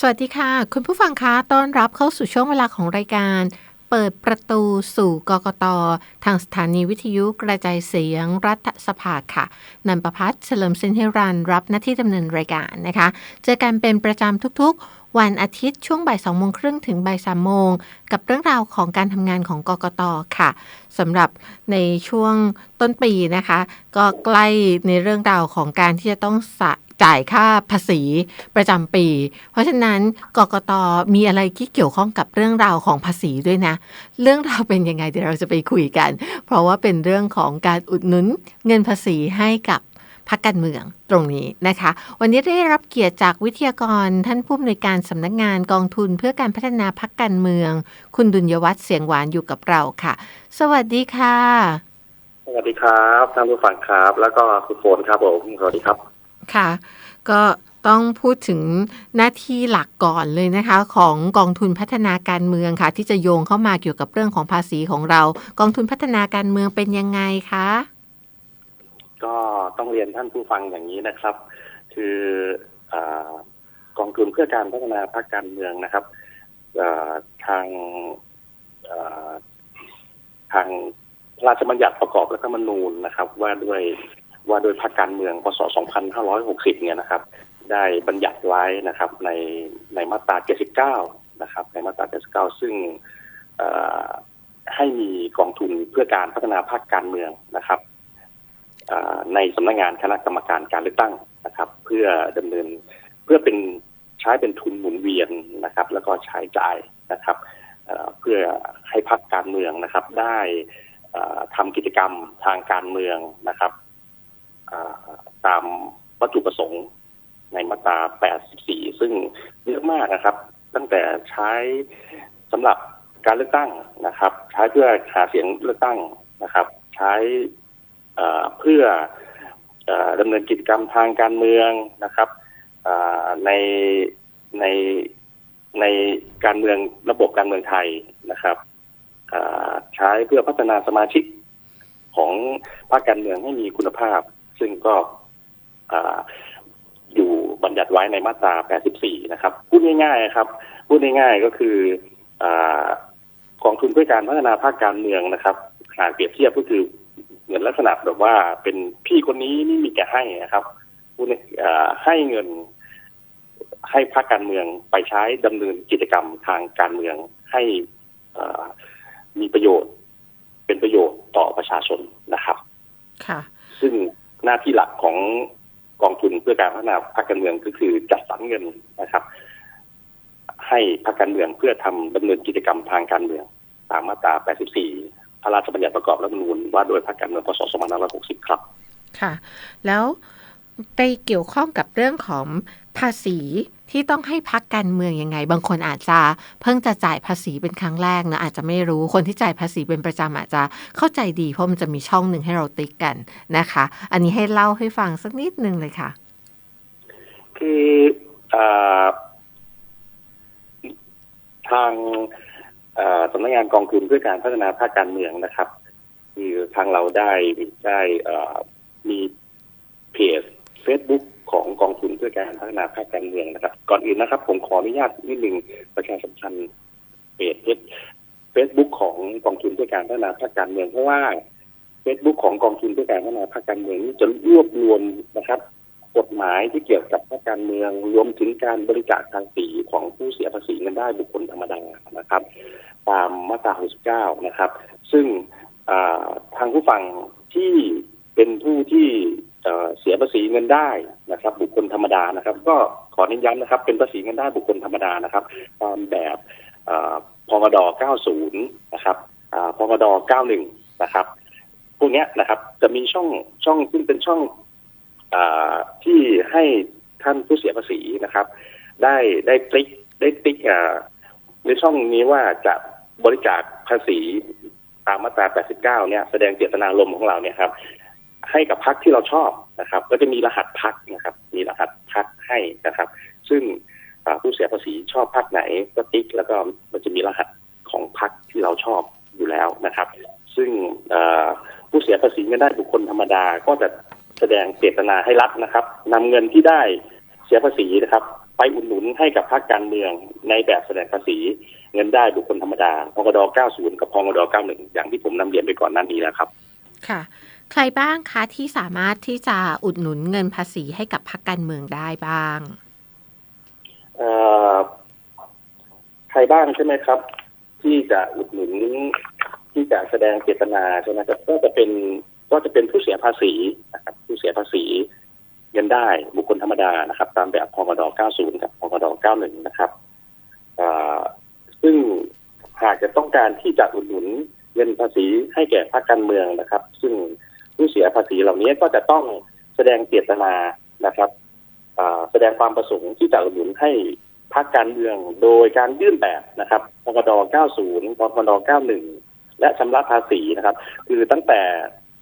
สวัสดีค่ะ คุณผู้ฟังคะต้อนรับเข้าสู่ช่วงเวลาของรายการ เปิดประตูสู่กกต ทางสถานีวิทยุกระจายเสียงรัฐสภาค่ะนันประพัฒน์เฉลิมเซนเฮรันรับหน้าที่ดำเนินรายการนะคะ เจอกันเป็นประจำทุกๆ วันอาทิตย์ช่วงบ่ายสองโมงครึ่งถึงบ่ายสามโมง กับเรื่องราวของการทำงานของกกตค่ะสำหรับในช่วงต้นปีนะคะ ก็ใกล้ในเรื่องราวของการที่จะต้องสะ จ่ายค่าภาษีประจำปี เพราะฉะนั้นกกตมีอะไรที่เกี่ยวข้องกับเรื่องราวของภาษีด้วยนะ เรื่องราวเป็นยังไงเดี๋ยวเราจะไปคุยกัน เพราะว่าเป็นเรื่องของการอุดหนุนเงินภาษีให้กับพรรคการเมืองตรงนี้นะคะ วันนี้ได้รับเกียรติจากวิทยากรท่านผู้อำนวยการสำนักงานกองทุนเพื่อการพัฒนาพรรคการเมือง คุณดุลยวัฒน์เสียงหวานอยู่กับเราค่ะ สวัสดีค่ะ สวัสดีครับท่านผู้ฟังครับ แล้วก็คุณโฟนครับผมสวัสดีครับ ค่ะ ก็ต้องพูดถึงหน้าที่หลักก่อนเลยนะคะ ของกองทุนพัฒนาการเมืองค่ะ ที่จะโยงเข้ามาเกี่ยวกับเรื่องของภาษีของเรา กองทุนพัฒนาการเมืองเป็นยังไงคะ ก็ต้องเรียนท่านผู้ฟังอย่างนี้นะครับ คืออกองทุนเพื่อการพัฒนาพรรคการเมืองนะครับทางทางพระราชบัญญัติประกอบรัฐธรรมนูญนะครับ ว่าด้วย ว่าโดยพรรคการเมืองพศ 2560 เนี่ยนะครับ ได้บัญญัติไว้นะครับในในมาตรา 79 นะครับ ในมาตรา 79 ซึ่งให้มีกองทุนเพื่อการพัฒนาพรรคการเมืองนะครับในสำนักงงานคณะกรรมการการเลือกตั้งนะครับ เพื่อดำเนินเพื่อเป็นใช้เป็นทุนหมุนเวียนนะครับ แล้วก็ใช้จ่ายนะครับเพื่อให้พรรคการเมืองนะครับ ได้ทำกิจกรรมทางการเมืองนะครับ ตามวัตถุประสงค์ในมาตรา 84 ซึ่งเยอะมากนะครับ ตั้งแต่ใช้สำหรับการเลือกตั้งนะครับ ใช้เพื่อหาเสียงเลือกตั้งนะครับ ใช้เพื่อดำเนินกิจกรรมทางการเมืองนะครับในในในการเมืองระบบการเมืองไทยนะครับใช้เพื่อพัฒนาสมาชิกของภาคการเมืองให้มีคุณภาพ ซึ่งก็ อยู่บัญญัติไว้ในมาตรา 84 นะครับ พูดง่ายๆครับ พูดง่ายๆก็คือกองทุนเพื่อการพัฒนาภาคการเมืองนะครับหากเปรียบเทียบก็คือเหมือนลักษณะแบบว่าเป็นพี่คนนี้นี่มีแก่ให้นะครับพูดให้เงินให้ภาคการเมืองไปใช้ดำเนินกิจกรรมทางการเมืองให้มีประโยชน์ เป็นประโยชน์ต่อประชาชนนะครับ ค่ะ ซึ่งหน้าที่หลักของ กองทุนเพื่อการพัฒนาพรรคการเมืองก็คือจัดสรรเงินนะครับ ให้พรรคการเมืองเพื่อทำดำเนินกิจกรรมทางการเมืองตามมาตรา 84 พระราชบัญญัติประกอบรัฐธรรมนูญว่าโดยพรรคการเมืองพศ 2560 ครับ ค่ะ แล้วไปเกี่ยวข้องกับเรื่องของ ภาษีที่ต้องให้พักการเมืองยังไง บางคนอาจจะเพิ่งจะจ่ายภาษีเป็นครั้งแรกนะอาจจะไม่รู้คนที่จ่ายภาษีเป็นประจำอาจจะเข้าใจดีเพราะมันจะมีช่องหนึ่งให้เราติ๊กกันนะคะ อันนี้ให้เล่าให้ฟังสักนิดนึงเลยค่ะ คืออทางสำนักงานกองทุนเพื่อการพัฒนาภาคการเมืองนะครับคือทางเราได้ได้มีเพจ Facebook ของกองทุนเพื่อการพัฒนาภาคการเมืองนะครับ ก่อนอื่นนะครับ ผมขออนุญาตนิดหนึ่งประชาสัมพันธ์เพจเฟซบุ๊กของกองทุนเพื่อการพัฒนาภาคการเมืองเพราะว่าเฟซบุ๊กของกองทุนเพื่อการพัฒนาภาคการเมืองนี้จะรวบรวมนะครับ กฎหมายที่เกี่ยวกับภาคการเมือง รวมถึงการบริจาคทางสีของผู้เสียภาษีเงินได้บุคคลธรรมดานะครับ ตามมาตรา 69 นะครับ ซึ่งทางผู้ฟังที่เป็นผู้ที่ เสียภาษีเงินได้นะครับ บุคคลธรรมดานะครับ ก็ขอเน้นย้ำนะครับ เป็นภาษีเงินได้บุคคลธรรมดานะครับ ตามแบบพงด 90 นะครับพงด 91 นะครับพวกนี้นะครับ จะมีช่องช่องซึ่งเป็นช่องอที่ให้ท่านผู้เสียภาษีนะครับ ได้ได้ติ๊กได้ติ๊กในช่องนี้ว่าจะบริจาคภาษีตามมาตรา 89 เนี่ย แสดงเจตนารมณ์ของเราเนี่ยครับ ให้กับพักที่เราชอบนะครับ ก็จะมีรหัสพักนะครับ มีรหัสพักให้นะครับ ซึ่งผู้เสียภาษีชอบพักไหนก็ติ๊ก แล้วก็มันจะมีรหัสของพักที่เราชอบอยู่แล้วนะครับ ซึ่งผู้เสียภาษีเงินได้บุคคลธรรมดาก็จะแสดงเจตนาให้รัฐนะครับนำเงินที่ได้เสียภาษีนะครับ ไปอุดหนุนให้กับภาคการเมืองในแบบแสดงภาษีเงินได้บุคคลธรรมดาพกด90 กับพกด91 อย่างที่ผมนำเรียนไปก่อนหน้านี้แล้วครับ ค่ะ รบ้างคะที่สามารถที่จะอุดหนุนเงินภาษีให้กับพรรคการเมืองได้บ้างใครบ้างใช่ไหมครับ ที่จะอุดหนุนที่จะแสดงเจตนาใช่ไหมครับก็จะเป็นก็จะเป็นผู้เสียภาษีนะครับผู้เสียภาษีเงินได้บุคคลธรรมดานะครับ ตามแบบพกด90 กับพกด91 นะครับซึ่งหากจะต้องการที่จะอุดหนุนเงินภาษีให้แก่ภาคการเมืองนะครับ ซึ่ง สียภาษีเหล่านี้ก็จะต้องแสดงเจตนานะครับแสดงความประสงค์ที่จะอุดหนุนให้พรรคการเมืองโดยการยื่นแบบนะครับพกด90พกด91 และชำระภาษีนะครับ คือตั้งแต่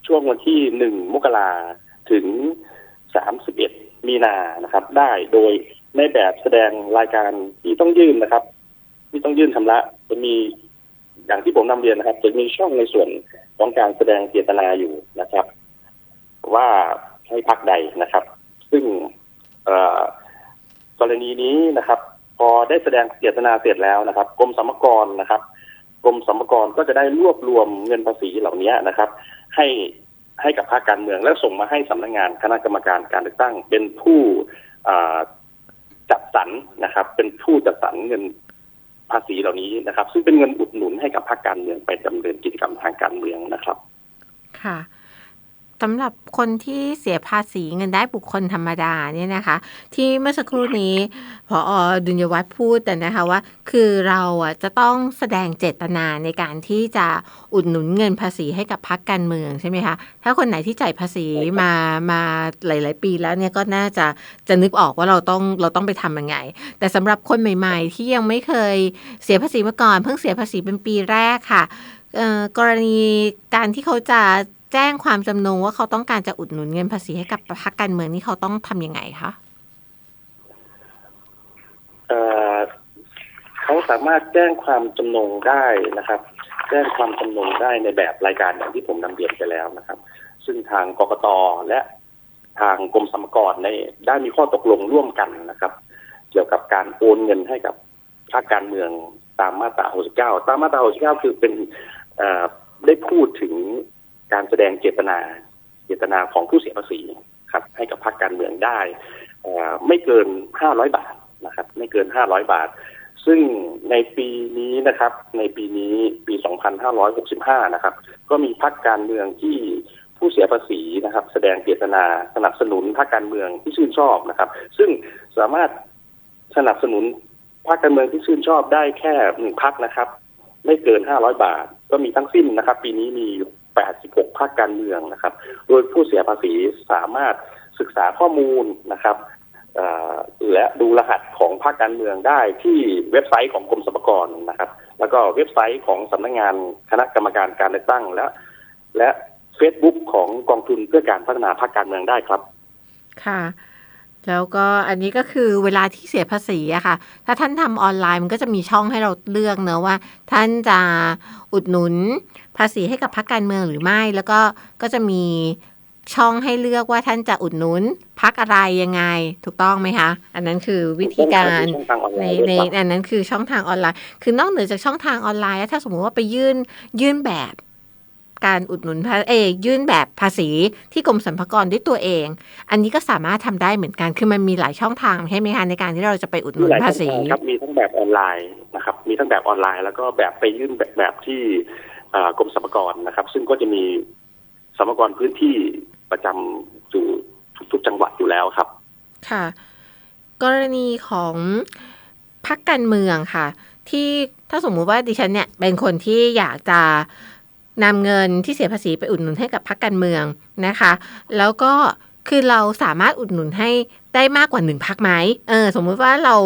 ช่วงวันที่ 1 มกราถึง 31 มีนานะครับ ได้โดยในแบบแสดงรายการที่ต้องยื่นนะครับ ที่ต้องยื่นชำระจะมีอย่างที่ผมนำเรียนนะครับ จะมีช่องในส่วนของการแสดงเจตนาอยู่นะครับ ว่าให้พักใดนะครับ ซึ่งกรณีนี้นะครับ พอได้แสดงเจตนาเสร็จแล้วนะครับกรมสรรพากรนะครับกรมสรรพากรก็จะได้รวบรวมเงินภาษีเหล่านี้นะครับ ให้ให้กับภาคการเมือง แล้วส่งมาให้สำนักงานคณะกรรมการการเลือกตั้ง เป็นผู้จัดสรรนะครับ เป็นผู้จัดสรรเงินภาษีเหล่านี้นะครับ ซึ่งเป็นเงินอุดหนุนให้กับภาคการเมืองไปดำเนินกิจกรรมทางการเมืองนะครับ ค่ะ สำหรับคนที่เสียภาษีเงินได้บุคคลธรรมดาเนี่ยนะคะ ที่เมื่อสักครู่นี้พออดุลยวัฒน์พูดแต่นะคะว่า คือเราอะจะต้องแสดงเจตนาในการที่จะอุดหนุนเงินภาษีให้กับพรรคการเมืองใช่ไหมคะถ้าคนไหนที่จ่ายภาษีมามาหลาย ๆ ปีแล้วเนี่ยก็น่าจะจะนึกออกว่าเราต้องเราต้องไปทำยังไง แต่สำหรับคนใหม่ ๆ ที่ยังไม่เคยเสียภาษีมาก่อน เพิ่งเสียภาษีเป็นปีแรกค่ะกรณีการที่เขาจะ แจ้งความจำนงว่าเขาต้องการจะอุดหนุนเงินภาษีให้กับพรรคการเมืองนี่เขาต้องทำยังไงคะเอ่อเขาสามารถแจ้งความจำนงได้นะครับ แจ้งความจำนงได้ในแบบรายการอย่างที่ผมนำเรียนไปแล้วนะครับ ซึ่งทางกกตและทางกรมสรรพากรในได้มีข้อตกลงร่วมกันนะครับ เกี่ยวกับการโอนเงินให้กับภาคการเมืองตามมาตรา 69 ตามมาตรา 69 คือเป็นได้พูดถึง การแสดงเจตนาเจตนาของผู้เสียภาษีครับ ให้กับพรรคการเมืองได้ไม่เกิน 500 บาทนะครับ ไม่เกิน 500 บาท ซึ่งในปีนี้นะครับ ในปีนี้ปี 2565 นะครับ ก็มีพรรคการเมืองที่ผู้เสียภาษีนะครับ แสดงเจตนาสนับสนุนพรรคการเมืองที่ชื่นชอบนะครับ ซึ่งสามารถสนับสนุนพรรคการเมืองที่ชื่นชอบได้แค่หนึ่งพรรคนะครับ ไม่เกิน 500 บาท ก็มีทั้งสิ้นนะครับ ปีนี้มีอยู่ 86พรรคการเมืองนะครับ โดยผู้เสียภาษีสามารถศึกษาข้อมูลนะครับและดูรหัสของพรรคการเมืองได้ที่เว็บไซต์ของกรมสรรพากรนะครับ แล้วก็เว็บไซต์ของสำนักงานคณะกรรมการการเลือกตั้งและ และเฟซบุ๊กของกองทุนเพื่อการพัฒนาพรรคการเมืองได้ครับ ค่ะ แล้วก็อันนี้ก็คือเวลาที่เสียภาษีอะค่ะ ถ้าท่านทำออนไลน์มันก็จะมีช่องให้เราเลือกเนอะว่า ท่านจะอุดหนุนภาษีให้กับพรรคการเมืองหรือไม่ แล้วก็ก็จะมีช่องให้เลือกว่าท่านจะอุดหนุนพักอะไรยังไง ถูกต้องไหมคะ อันนั้นคือวิธีการช่องทางออนไลในน์ด้วยในครับอันนั้นคือช่องทางออนไลน์ คือนอกเหนือจากช่องทางออนไลน์แล้วถ้าสมมุติว่าไปยื่นยื่นแบบ การอุดหนุนภาเอยยื่นแบบภาษีที่กรมสรรพากรด้วยตัวเอง อันนี้ก็สามารถทำได้เหมือนกัน คือมันมีหลายช่องทางใช่ไหมคะในการที่เราจะไปอุดหนุมีนหลายภาช่องษีทางครับมีทั้งแบบออนไลน์นะครับมีทั้งแบบออนไลน์ แล้วก็แบบไปยื่นแบบแบบที่อ่ากรมสรรพากรนะครับ ซึ่งก็จะมีสรรพากรพื้นที่ประจำอยู่ทุกๆจังหวัดอยู่แล้วครับ ค่ะ กรณีของพรรคการเมืองค่ะ ที่ถ้าสมมุติว่าดิฉันเนี่ยเป็นคนที่อยากจะ นำเงินที่เสียภาษีไปอุดหนุนให้กับพรรคการเมืองนะคะ แล้วก็คือเราสามารถอุดหนุนให้ได้มากกว่าหนึ่งพักไหมเออ สมมุติว่าเรา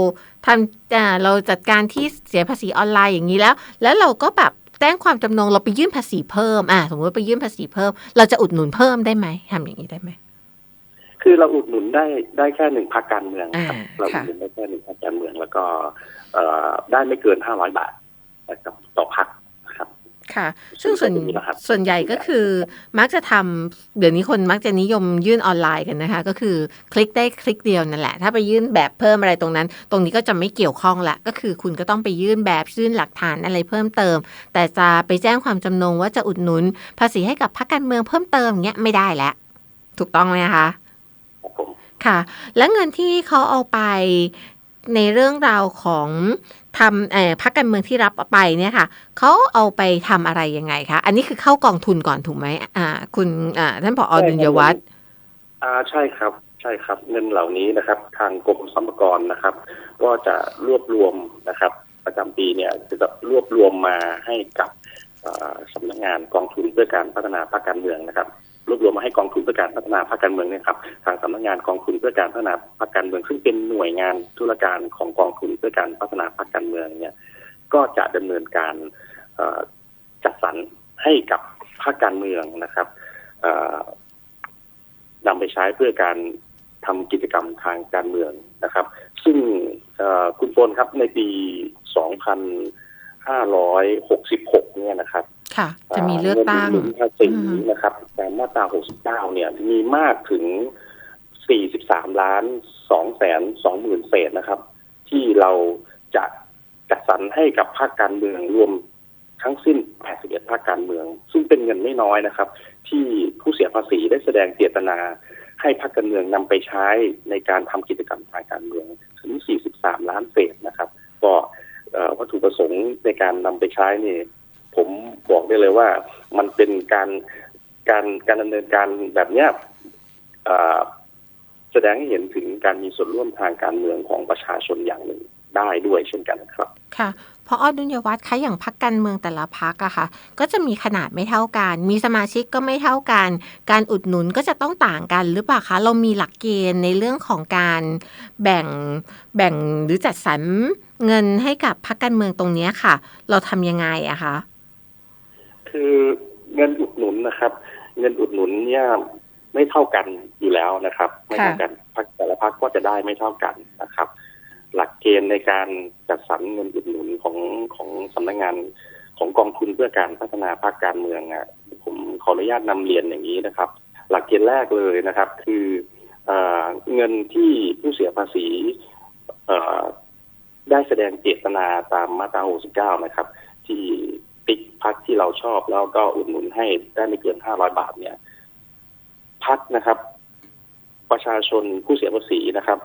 ทำอ่าเราจัดการที่เสียภาษีออนไลน์อย่างนี้แล้ว แล้วเราก็แบบแจ้งความจำนงเราไปยื่นภาษีเพิ่ม อ่าสมมติว่าไปยื่นภาษีเพิ่ม เราจะอุดหนุนเพิ่มได้ไหมทำอย่างนี้ได้ไหม คือเราอุดหนุนได้ได้แค่หนึ่งพรรคการเมืองครับอ่าเราอุค่ะดหนุนได้แค่หนึ่งพรรคการเมือง แล้วก็ เอ่อได้ไม่เกินห้าร้อยบาทนะครับต่อพรร คครับค่ะค่ะ ซึ่งส่วนก็จะมีรหัสส่วนใหญ่ก็คือมักจะทำเดี๋ยวนี้คนมักจะนิยมยื่นออนไลน์กันนะคะ ก็คือคลิกได้คลิกเดียวนั่นแหละ ถ้าไปยื่นแบบเพิ่มอะไรตรงนั้น ตรงนี้ก็จะไม่เกี่ยวข้องละก็คือคุณก็ต้องไปยื่นแบบยื่นหลักฐานอะไรเพิ่มเติม แต่จะไปแจ้งความจำนงว่าจะอุดหนุน ภาษีให้กับพรรคการเมืองเพิ่มเติมเงี้ยไม่ได้แล้วถูกต้องไหมคะครับผมค่ะ และเงินที่เขาเอาไปในเรื่องราวของ ทำเอ่อพักการเมืองที่รับไปเนี่ยค่ะเขาเอาไปทำอะไรยังไงคะอันนี้คือเข้ากองทุนก่อนถูกไหมอ่า คุณอ่าท่านผอดุลยวัฒน์อ่าใช่ครับ ใช่ครับ เงินเหล่านี้นะครับ ทางกรมสรรพากรนะครับ ก็จะรวบรวมนะครับ ประจำปีเนี่ยจะรวบรวมมาให้กับอ่าสำนักงานกองทุนเพื่อการพัฒนาภาคการเมืองนะครับ รวบรวมมาให้กองทุนเพื่อการพัฒนาภาคการเมืองเนี่ยครับทางสำนักงานกองทุนเพื่อการพัฒนาภาคการเมือง ซึ่งเป็นหน่วยงานธุรการของกองทุนเพื่อการพัฒนาภาคการเมืองเนี่ยก็จะดำเนินการจัดสรรให้กับภาคการเมืองนะครับนำไปใช้เพื่อการทำกิจกรรมทางการเมืองนะครับ ซึ่งคุณโฟนครับในปี 2566 เนี่ยนะครับ ค่ะ จะมีเลือกตั้งงินหนุนภาษีอืมนะครับตามมาตรา69 เนี่ย มีมากถึง 43 ล้าน2แสน2หมื่นเศษนะครับ ที่เราจะจัดสรรให้กับภาคการเมืองรวมทั้งสิ้น 81 ภาคการเมือง ซึ่งเป็นเงินไม่น้อยนะครับ ที่ผู้เสียภาษีได้แสดงเจตนา ให้พรรคการเมืองนำไปใช้ในการทำกิจกรรมทางการเมืองถึง 43 ล้านเศษนะครับ ก็เอ่อวัตถุประสงค์ในการนำไปใช้นี่ ผมบอกได้เลยว่ามันเป็นการการการดำเนินการแบบเนี้ยแสดงให้เห็นถึงการมีส่วนร่วมทางการเมืองของประชาชนอย่างหนึ่งได้ด้วยเช่นกันครับ ค่ะพออดุลยวัฒน์คะอย่างพักการเมืองแต่ละพักอะค่ะ ก็จะมีขนาดไม่เท่ากัน มีสมาชิกก็ไม่เท่ากัน การอุดหนุนก็จะต้องต่างกันหรือเปล่าคะ เรามีหลักเกณฑ์ในเรื่องของการแบ่งแบ่งหรือจัดสรรเงินให้กับพักการเมืองตรงนี้ค่ะ เราทำยังไงอะคะ คือเงินอุดหนุนนะครับ เงินอุดหนุนเนี่ยไม่เท่ากันอยู่แล้วนะครับ ไม่เท่ากันพักแต่ละพักก็จะได้ไม่เท่ากันนะครับ หลักเกณฑ์ในการจัดสรรเงินอุดหนุนของของสำนักงานของกองทุนเพื่อการพัฒนาภาคการเมืองอะผมขออนุญาตนำเรียนอย่างนี้นะครับ หลักเกณฑ์แรกเลยนะครับ คือเออเงินที่ผู้เสียภาษีเอ่อได้แสดงเจตนาตามมาตรา 69 นะครับ ที่ ติ๊กพักที่เราชอบแล้วก็อุดหนุนให้ได้ไม่เกิน500บาทเนี่ย พักนะครับ ประชาชนผู้เสียภาษีนะครับ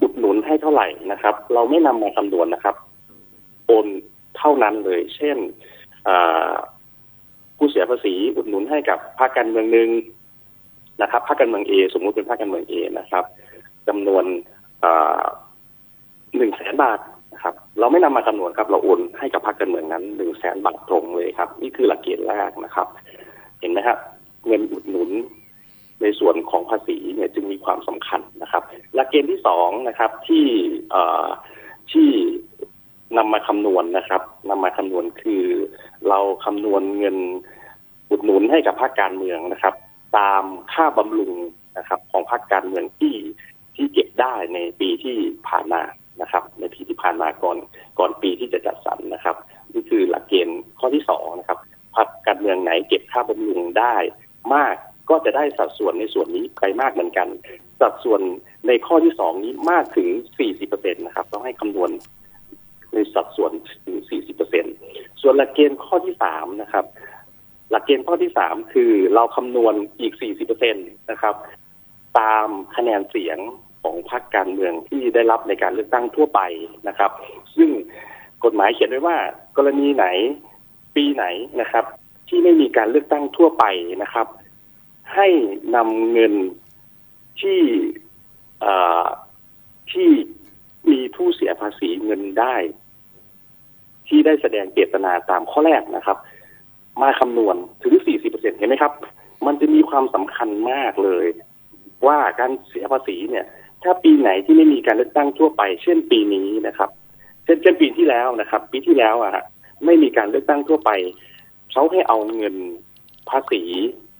อุดหนุนให้เท่าไหร่นะครับ เราไม่นำมาคำนวณนะครับโอนเท่านั้นเลย เช่นผู้เสียภาษีอุดหนุนให้กับพรรคการเมืองหนึ่งนะครับพรรคการเมืองเอสมมุติเป็นพรรคการเมืองเอนะครับจำนวนหนึ่งแสนบาท นะครับเราไม่นำมาคำนวณครับ เราโอนให้กับพรรคการเมืองนั้นหนึ่งแสนบาทตรงเลยครับ นี่คือหลักเกณฑ์แรกนะครับ เห็นไหมครับเงินอุดหนุนในส่วนของภาษีเนี่ยจึงมีความสำคัญนะครับ หลักเกณฑ์ที่สองนะครับที่ที่นำมาคำนวณนะครับนำมาคำนวณคือเราคำนวณเงินอุดหนุนให้กับภาคการเมืองนะครับ ตามค่าบำรุงนะครับ ของภาคการเมืองที่ที่เก็บได้ในปีที่ผ่านมา นะครับ ในปีที่ผ่านมาก่อนก่อนปีที่จะจัดสรรนะครับนี่คือหลักเกณฑ์ข้อที่สองนะครับพรรคการเมืองไหนเก็บค่าบำรุงได้มากก็จะได้สัดส่วนในส่วนนี้ไปมากเหมือนกัน สัดส่วนในข้อที่สองนี้มากถึง 40%นะครับต้องให้คำนวณในสัดส่วนถึง 40%ส่วนหลักเกณฑ์ข้อที่สามนะครับ หลักเกณฑ์ข้อที่สามคือเราคำนวณอีก 40%นะครับ ตามคะแนนเสียง ของพรรคการเมืองที่ได้รับในการเลือกตั้งทั่วไปนะครับ ซึ่งกฎหมายเขียนไว้ว่า กรณีไหนปีไหนนะครับ ที่ไม่มีการเลือกตั้งทั่วไปนะครับ ให้นำเงินที่ที่มีผู้เสียภาษีเงินได้ ที่ได้แสดงเจตนาตามข้อแรกนะครับ มาคำนวณถึง 40%เห็นไหมครับ มันจะมีความสำคัญมากเลย ว่าการเสียภาษีเนี่ย ถ้าปีไหนที่ไม่มีการเลือกตั้งทั่วไป เช่นปีนี้นะครับ เช่นเช่นปีที่แล้วนะครับ ปีที่แล้วอะฮะไม่มีการเลือกตั้งทั่วไปเขาให้เอาเงินภาษี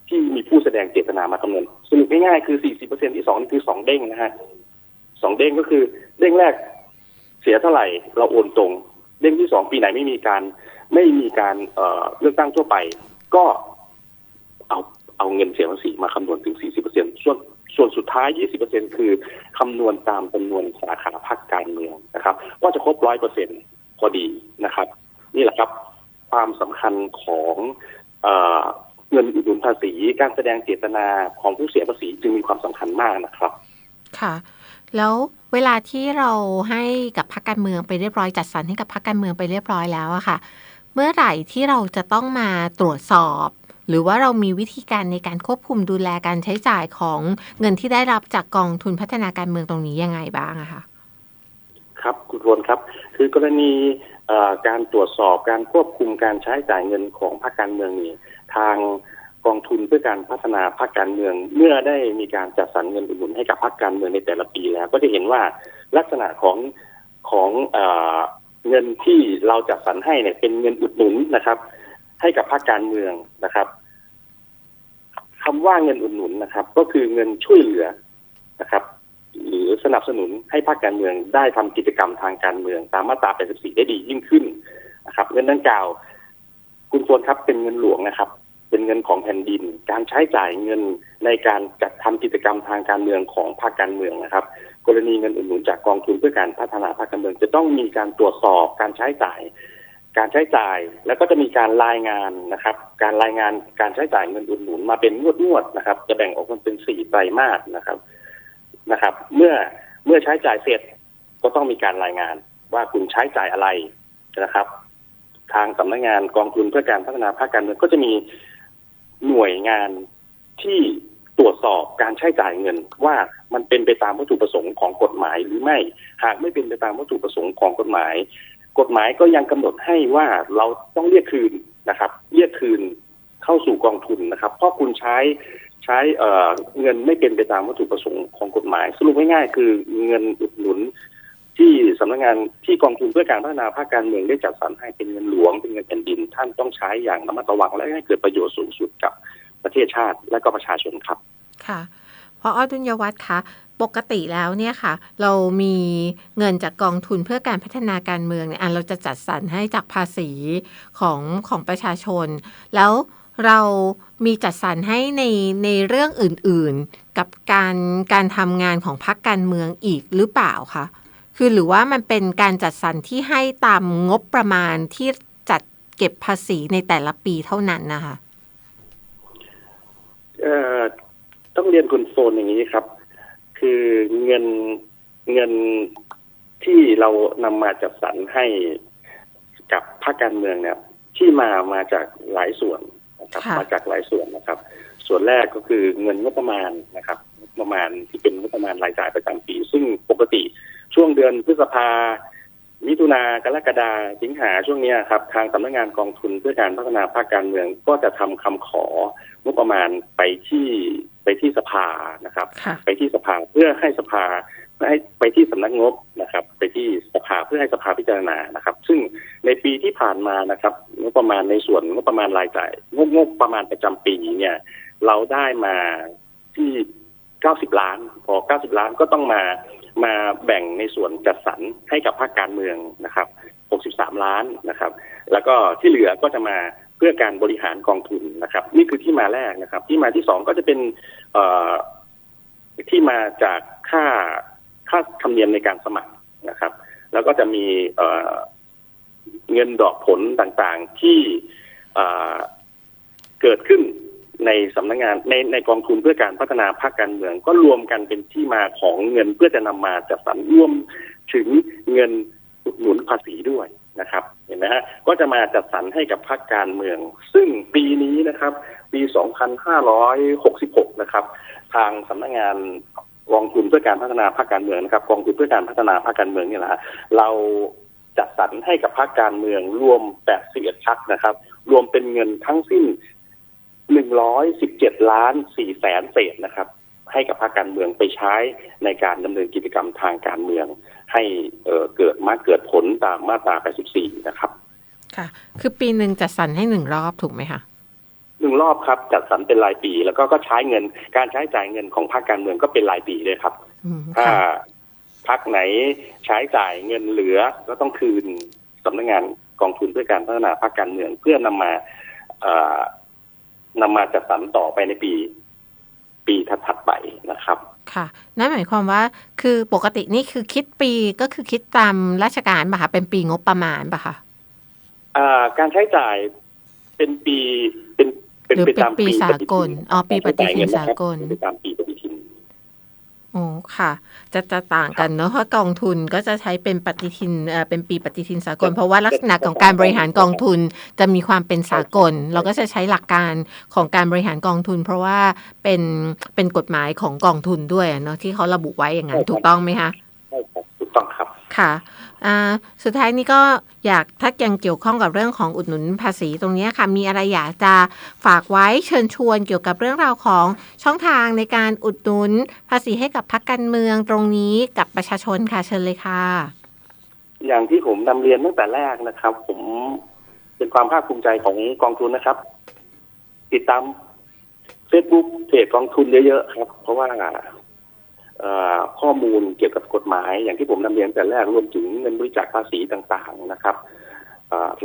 ที่มีผู้แสดงเจตนามาคำนวณสรุปง่ายๆคือ40%ที่สองนี่คือสองเด้งนะฮะสองเด้งก็คือเด้งแรกเสียเท่าไหร่เราโอนตรง เด้งที่สองปีไหนไม่มีการไม่มีการเอ่อเลือกตั้งทั่วไป ก็เอาเอาเงินเสียภาษีมาคำนวณถึง40%ส่วน ส่วนสุดท้าย 20%คือคำนวณตามจำนวนสาขาพรรคการเมืองนะครับ ว่าจะครบ 100%พอดีนะครับ นี่แหละครับ ความสำคัญของเอเงินอุดหนุนภาษี การแสดงเจตนาของผู้เสียภาษีจึงมีความสำคัญมากนะครับ ค่ะ แล้วเวลาที่เราให้กับพรรคการเมืองไปเรียบร้อยจัดสรรให้กับพรรคการเมืองไปเรียบร้อยแล้วอะค่ะ เมื่อไหร่ที่เราจะต้องมาตรวจสอบ หรือว่าเรามีวิธีการในการควบคุมดูแลการใช้จ่ายของเงินที่ได้รับจากกองทุนพัฒนาการเมืองตรงนี้ยังไงบ้างอะคะครับคุณพลครับ คือกรณีการตรวจสอบการควบคุมการใช้จ่ายเงินของภาคการเมืองนี่ทางกองทุนเพื่อการพัฒนาภาคการเมือง เมื่อได้มีการจัดสรรเงินอุดหนุนให้กับภาคการเมืองในแต่ละปีแล้ว ก็จะเห็นว่าลักษณะของของอเงินที่เราจัดสรรให้เนี่ยเป็นเงินอุดหนุนนะครับ ให้กับภาคการเมืองนะครับคำว่าเงินอุดหนุนนะครับ ก็คือเงินช่วยเหลือนะครับ หรือสนับสนุนให้ภาคการเมืองได้ทำกิจกรรมทางการเมือง ตามมาตรา 84 ได้ดียิ่งขึ้นนะครับ เงินดังกล่าว คุณควรครับเป็นเงินหลวงนะครับ เป็นเงินของแผ่นดิน การใช้จ่ายเงินในการจัดทำกิจกรรมทางการเมืองของภาคการเมืองนะครับ กรณีเงินอุดหนุนจากกองทุนเพื่อการพัฒนาภาคการเมือง จะต้องมีการตรวจสอบการใช้จ่าย การใช้จ่ายแล้วก็จะมีการรายงานนะครับ การรายงานการใช้จ่ายเงินอุดหนุนมาเป็นงวดๆนะครับ จะแบ่งออกเป็นสี่ไตรมาสนะครับนะครับ เมื่อเมื่อใช้จ่ายเสร็จก็ต้องมีการรายงานว่าคุณใช้จ่ายอะไรนะครับ ทางสำนักงานกองทุนเพื่อการพัฒนาภาคการเมืองก็จะมีหน่วยงานที่ตรวจสอบการใช้จ่ายเงิน ว่ามันเป็นไปตามวัตถุประสงค์ของกฎหมายหรือไม่ หากไม่เป็นไปตามวัตถุประสงค์ของกฎหมาย กฎหมายก็ยังกำหนดให้ว่าเราต้องเรียกคืนนะครับ เรียกคืนเข้าสู่กองทุนนะครับ เพราะคุณใช้ใช้เเงินไม่เป็นไปตามวัตถุประสงค์ของกฎหมาย สรุปง่ายๆคือเงินอุดหนุน ที่สำนักงานที่กองทุนเพื่อการพัฒนาภาคการเมืองได้จัดสรรให้เป็นเงินหลวงเป็นเงินแผ่นดิน ท่านต้องใช้อย่างระมัดระวังและให้เกิดประโยชน์สูงสุดกับประเทศชาติและก็ประชาชนครับ ค่ะพราะอดุลยวัฒน์คะ ปกติแล้วเนี่ยค่ะ เรามีเงินจากกองทุนเพื่อการพัฒนาการเมืองเนี่ยอันเราจะจัดสรรให้จากภาษีของของประชาชน แล้วเรามีจัดสรรให้ในในเรื่องอื่นๆ กับการการทำงานของพรรคการเมืองอีกหรือเปล่าคะคือหรือว่ามันเป็นการจัดสรรที่ให้ตามงบประมาณที่จัดเก็บภาษีในแต่ละปีเท่านั้นนะคะต้องเรียนคุณโฟนอย่างนี้ครับ คือเงินเงินที่เรานำมาจัดสรรให้กับภาคการเมืองเนี่ย ที่มามาจากหลายส่วนนะครับค่ะมาจากหลายส่วนนะครับ ส่วนแรกก็คือเงินงบประมาณนะครับงบประมาณที่เป็นงบประมาณรายจ่ายประจำปี ซึ่งปกติช่วงเดือนพฤษภา มิถุนากรกฎาสิงหาช่วงเนี้ยครับทางสำนักงานกองทุนเพื่อการพัฒนาภาคการเมืองก็จะทำคำของบประมาณไปที่ไปที่สภานะครับค่ะไปที่สภาเพื่อให้สภาเพื่อให้ไปที่สำนักงบนะครับ ไปที่สภาเพื่อให้สภาพิจารณานะครับ ซึ่งในปีที่ผ่านมานะครับงบประมาณในส่วนงบประมาณรายจ่ายงบงบประมาณประจำปีเนี่ย เราได้มาที่90ล้าน พอ90ล้านก็ต้องมา มาแบ่งในส่วนจัดสรรให้กับภาคการเมืองนะครับ 63 ล้านนะครับ แล้วก็ที่เหลือก็จะมาเพื่อการบริหารกองทุนนะครับ นี่คือที่มาแรกนะครับ ที่มาที่สองก็จะเป็นเอ่อที่มาจากค่าค่าธรรมเนียมในการสมัครนะครับ แล้วก็จะมีเอ่อเงินดอกผลต่างๆที่เอ่อเกิดขึ้น ในสำนักงานในในกองทุนเพื่อการพัฒนาภาคการเมือง ก็รวมกันเป็นที่มาของเงินเพื่อจะนำมาจัดสรรรวมถึงเงินหนุนภาษีด้วยนะครับเห็นไหมฮะก็จะมาจัดสรรให้กับพรรคการเมือง ซึ่งปีนี้นะครับ ปี 2566 นะครับ ทางสำนักงานกองทุนเพื่อการพัฒนาภาคการเมืองนะครับกองทุนเพื่อการพัฒนาภาคการเมืองเนี่ยนะฮะเราจัดสรรให้กับภาคการเมืองรวม 81พักนะครับ รวมเป็นเงินทั้งสิ้น 117ล้าน4แสนเศษนะครับ ให้กับภาคการเมืองไปใช้ในการดำเนินกิจกรรมทางการเมือง ให้เอ่อเกิดมาเกิดผลตามมาตรา84 นะครับ ค่ะ คือปีหนึ่งจัดสรรให้หนึ่งรอบถูกไหมคะหนึ่งรอบครับ จัดสรรเป็นรายปี แล้วก็ก็ใช้เงินการใช้จ่ายเงินของภาคการเมืองก็เป็นรายปีเลยครับอืมถ้าค่ะพักไหนใช้จ่ายเงินเหลือก็ต้องคืนสำนักงานกองทุนเพื่อการพัฒนาภาคการเมืองเพื่อนำมาเอ่อ นำมาจัดสรรต่อไปในปี ปีถัดๆไปนะครับ ค่ะ นั่นหมายความว่า คือปกตินี่คือคิดปีก็คือคิดตามราชการป่ะคะเป็นปีงบประมาณป่ะคะอ่า การใช้จ่ายเป็นปีเป็นเป็นหรือไปเป็นตามปีปีสากลอ๋อปีปฏิทินสากลเป็นไปตามปีปฏิ ทินโอ้ค่ะ จะจะต่างกันเนาะเพราะกองทุนก็จะใช้เป็นปฏิทินเอ่อเป็นปีปฏิทินสากล เพราะว่าลักษณะของการบริหารกองทุนจะมีความเป็นสากล เราก็จะใช้หลักการของการบริหารกองทุน เพราะว่าเป็นเป็นกฎหมายของกองทุนด้วยอะเนาะที่เขาระบุไว้อย่างนั้นใช่ครับถูกต้องไหมคะใช่ครับถูกต้องครับ ค่ะสุดท้ายนี้ก็อยากถ้ายังเกี่ยวข้องกับเรื่องของอุดหนุนภาษีตรงนี้ค่ะ มีอะไรอยากจะฝากไว้เชิญชวนเกี่ยวกับเรื่องราวของช่องทางในการอุดหนุนภาษีให้กับพรรคการเมืองตรงนี้กับประชาชนค่ะเชิญเลยค่ะ อย่างที่ผมนำเรียนตั้งแต่แรกนะครับ ผมเป็นความภาคภูมิใจของกองทุนนะครับ ติดตาม Facebook เพจกองทุนเยอะๆครับ เพราะว่า ข้อมูลเกี่ยวกับกฎหมาย อย่างที่ผมนำเรียนแต่แรกรวมถึงเงินบริจาคภาษีต่างๆนะครับ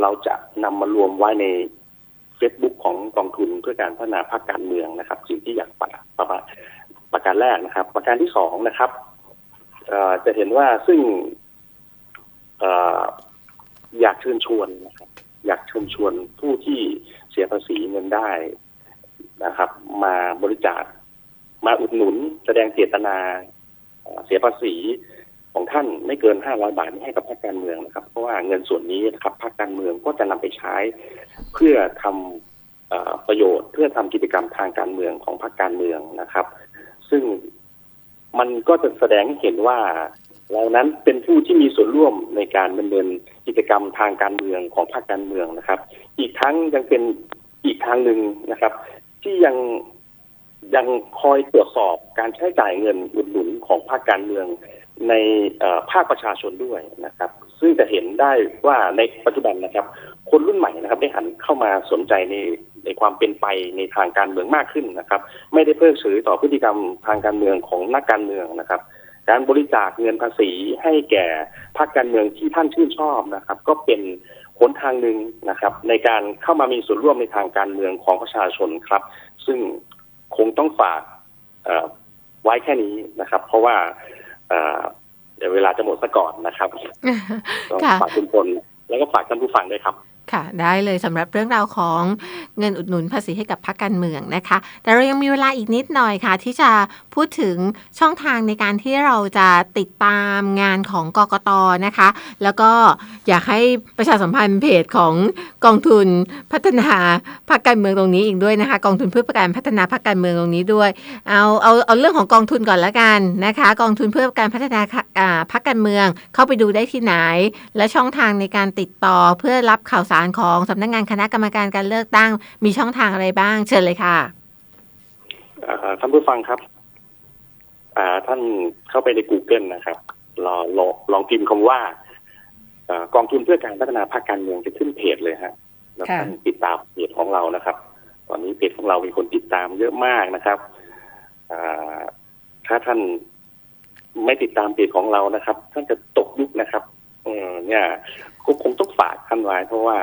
เราจะนำมารวมไว้ใน Facebook ของกองทุนเพื่อการพัฒนาภาคการเมืองนะครับ สิ่งที่อยากประประมาประการแรกนะครับ ประการที่สองนะครับจะเห็นว่าซึ่งเอ่ออยากเชิญชวนนะครับ อยากเชิญชวนผู้ที่เสียภาษีเงินได้นะครับ มาบริจาค มาอุดหนุนแสดงเจตนาเสียภาษีของท่านไม่เกิน500บาทนี้ให้กับพรรคการเมืองนะครับ เพราะว่าเงินส่วนนี้นะครับพรรคการเมืองก็จะนำไปใช้ เพื่อทำเอ่อประโยชน์เพื่อทำกิจกรรมทางการเมืองของพรรคการเมืองนะครับ ซึ่งมันก็จะแสดงให้เห็นว่าเรานั้นเป็นผู้ที่มีส่วนร่วมในการดำเนินกิจกรรมทางการเมืองของพรรคการเมืองนะครับ อีกทั้งยังเป็นอีกทางหนึ่งนะครับ ที่ยัง ยังคอยตรวจสอบการใช้จ่ายเงินอุดหนุนของภาคการเมืองในภาคประชาชนด้วยนะครับ ซึ่งจะเห็นได้ว่าในปัจจุบันนะครับ คนรุ่นใหม่นะครับ ได้หันเข้ามาสนใจในในความเป็นไปในทางการเมืองมากขึ้นนะครับ ไม่ได้เพิกเฉยต่อพฤติกรรมทางการเมืองของนักการเมืองนะครับ การบริจาคเงินภาษีให้แก่พรรคการเมืองที่ท่านชื่นชอบนะครับ ก็เป็นหนทางหนึ่งนะครับ ในการเข้ามามีส่วนร่วมในทางการเมืองของประชาชนครับ ซึ่ง คงต้องฝากเอ่อไว้แค่นี้นะครับ เพราะว่าเอ่อเดี๋ยวเวลาจะหมดซะก่อนนะครับต้องค่ะฝากทุกคนแล้วก็ฝากท่านผู้ฟังด้วยครับ ค่ะ ได้เลยสำหรับเรื่องราวของเงินอุดหนุนภาษีให้กับพรรคการเมืองนะคะ แต่เรายังมีเวลาอีกนิดหน่อยค่ะ ที่จะพูดถึงช่องทางในการที่เราจะติดตามงานของกกตนะคะ แล้วก็อยากให้ประชาสัมพันธ์เพจของกองทุนพัฒนาพรรคการเมืองตรงนี้อีกด้วยนะคะ กองทุนเพื่อการพัฒนาพรรคการเมืองตรงนี้ด้วย เอาเอาเอาเรื่องของกองทุนก่อนละกันนะคะ กองทุนเพื่อการพัฒนาอ่าพรรคการเมืองเข้าไปดูได้ที่ไหน และช่องทางในการติดต่อเพื่อรับข่าวสารของสำนักงานคณะกรรมการการเลือกตั้ง มีช่องทางอะไรบ้าง เชิญเลยค่ะเอ่อท่านผู้ฟังครับอ่าท่านเข้าไปใน Google นะครับลองลองลองพิมพ์คำว่าเอ่อกองทุนเพื่อการพัฒนาภาคการเมืองจะขึ้นเพจเลยฮะแล้วค่ะท่านติดตามเพจของเรานะครับ ตอนนี้เพจของเรามีคนติดตามเยอะมากนะครับอ่าถ้าท่านไม่ติดตามเพจของเรานะครับ ท่านจะตกยุคนะครับเออเนี่ย ก็คงต้องฝากท่านไว้เพราะว่า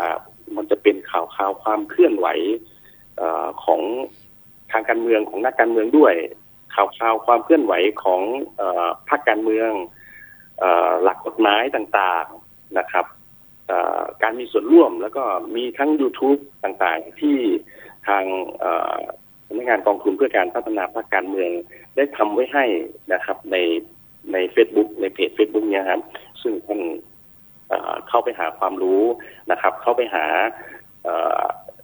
มันจะเป็นข่าวข่าวความเคลื่อนไหวอของทางการเมืองของนักการเมืองด้วย ข่าวข่าวความเคลื่อนไหวของอพรรคการเมืองอหลักกฎหมายต่างๆนะครับการมีส่วนร่วมแล้วก็มีทั้ง YouTube ต่างๆ ที่ทางสำนักงานกองทุนเพื่อการพัฒนาภาคการเมืองได้ทำไว้ให้นะครับในใน Facebook ในเพจ Facebook เนี่ยครับ ซึ่งท่าน เข้าไปหาความรู้นะครับ เข้าไปหา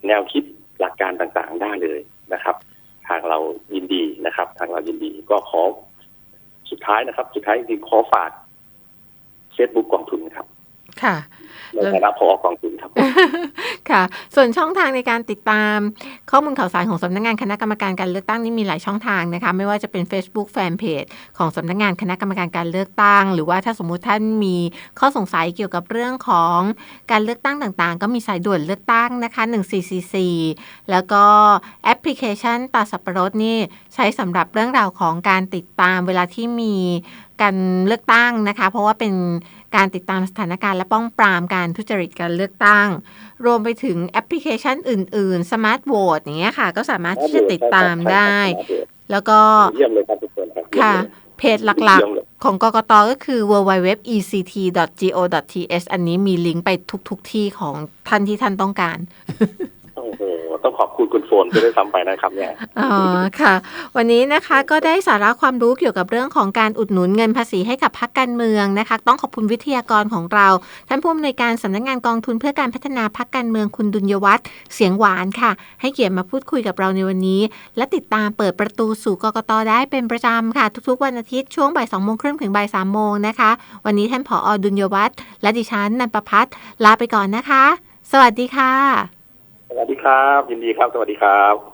แนวคิดหลักการต่างๆได้เลยนะครับ ทางเรายินดีนะครับ ทางเรายินดีก็ขอสุดท้ายนะครับ สุดท้ายจริงๆขอฝากเฟซบุ๊กกองทุนครับ ค่ะในฐานะพอกองทุนครับค่ะ ส่วนช่องทางในการติดตามข้อมูลข่าวสารของสำนักงานคณะกรรมการการเลือกตั้งนี่มีหลายช่องทางนะคะ ไม่ว่าจะเป็น Facebook Fanpage ของสำนักงานคณะกรรมการการเลือกตั้ง หรือว่าถ้าสมมุติท่านมีข้อสงสัยเกี่ยวกับเรื่องของการเลือกตั้งต่างๆ ก็มีสายด่วนเลือกตั้งนะคะ1444 แล้วก็แอปพลิเคชันตาสับปะรดนี่ใช้สำหรับเรื่องราวของการติดตามเวลาที่มีการเลือกตั้งนะคะ เพราะว่าเป็น การติดตามสถานการณ์และป้องปรามการทุจริตการเลือกตั้ง รวมไปถึงแอปพลิเคชันอื่น ๆ สมาร์ทโหวตอย่างเงี้ยค่ะ ก็สามารถที่จะติดตามได้ แล้วก็เยี่ยมเลยครับทุกคนครับค่ะ เพจหลักเยี่ยมเลยๆของกกตก็คือ www.ect.go.th อันนี้มีลิงก์ไปทุกๆทที่ของท่านที่ท่านต้องการโอ้โห ต้องขอบคุณคุณโฟนด้วยซ้ำไปนะครับเนี่ยอ๋อค่ะ วันนี้นะคะก็ได้สาระความรู้เกี่ยวกับเรื่องของการอุดหนุนเงินภาษีให้กับพรรคการเมืองนะคะ ต้องขอบคุณวิทยากรของเรา ท่านผู้อำนวยการสำนักงานกองทุนเพื่อการพัฒนาพรรคการเมืองคุณดุลยวัฒน์เสียงหวานค่ะ ให้เกียรติมาพูดคุยกับเราในวันนี้ และติดตามเปิดประตูสู่กกตได้เป็นประจำค่ะ ทุกๆ วันอาทิตย์ช่วงบ่ายสองโมงครึ่งถึงบ่ายสามโมงนะคะ วันนี้ท่านผอดุลยวัฒน์และดิฉันนันประพัฒน์ลาไปก่อนนะคะ สวัสดีค่ะ สวัสดีครับ ยินดีครับ สวัสดีครับ